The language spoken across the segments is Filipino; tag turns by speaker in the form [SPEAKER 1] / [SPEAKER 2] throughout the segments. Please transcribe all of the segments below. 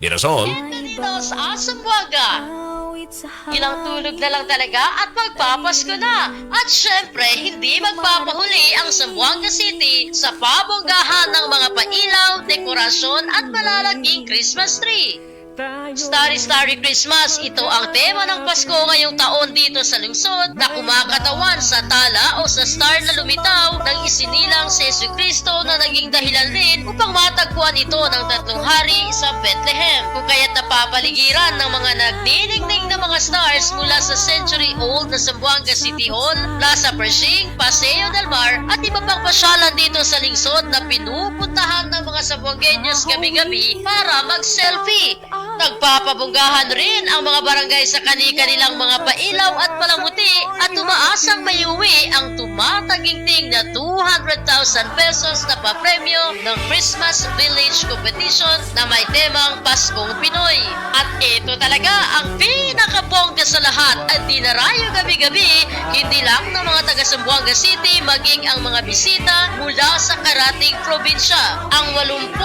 [SPEAKER 1] Mirasol,
[SPEAKER 2] Bienvenidos a Zamboanga! Ilang tulog na lang talaga at magpapasko na. At syempre, hindi magpapahuli ang Zamboanga City sa pabonggahan ng mga pailaw, dekorasyon at malalaking Christmas tree. Starry Starry Christmas, ito ang tema ng Pasko ngayong taon dito sa lungsod na kumakatawan sa tala o sa star na lumitaw ng isinilang si Yesu Cristo na naging dahilan din upang matagpuan ito ng tatlong hari sa Bethlehem. Kung kaya't napapaligiran ng mga nagniningning na mga stars mula sa century-old na Zamboanga City Hall, Plaza Pershing, Paseo del Mar at iba pang pasyalan dito sa lungsod na pinupuntahan ng mga Zamboangueños gabi-gabi para mag-selfie. Nagpapabunggahan rin ang mga barangay sa kani-kanilang mga pailaw at palamuti at umaasang mayuwi ang tumataginting na 200,000 pesos na papremyo ng Christmas Village Competition na may temang Paskong Pinoy. At ito talaga ang pinakabongga sa lahat at dinarayo gabi-gabi hindi lang ng mga taga Zamboanga City maging ang mga bisita mula sa karating probinsya. Ang 80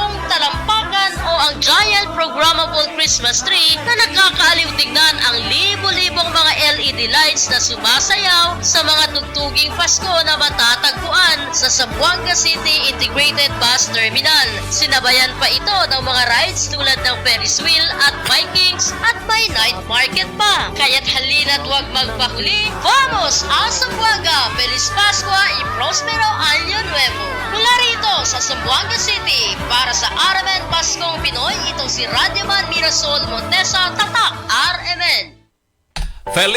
[SPEAKER 2] programmable Christmas tree na nakakaaliw tignan ang libo-libong mga LED lights na sumasayaw sa mga tugtuging Pasko na matatagpuan sa Zamboanga City Integrated Bus Terminal. Sinabayan pa ito ng mga rides tulad ng Ferris wheel at Vikings at may night market pa. Kaya't halina't huwag magpahuli. Vamos a Zamboanga! Feliz Pascua y Prospero Año Nuevo! Mula rito sa Zamboanga City para sa Paskong Pinoy, itong si Radyoman Mirasol Montesa Tatak RMN.
[SPEAKER 1] Feliz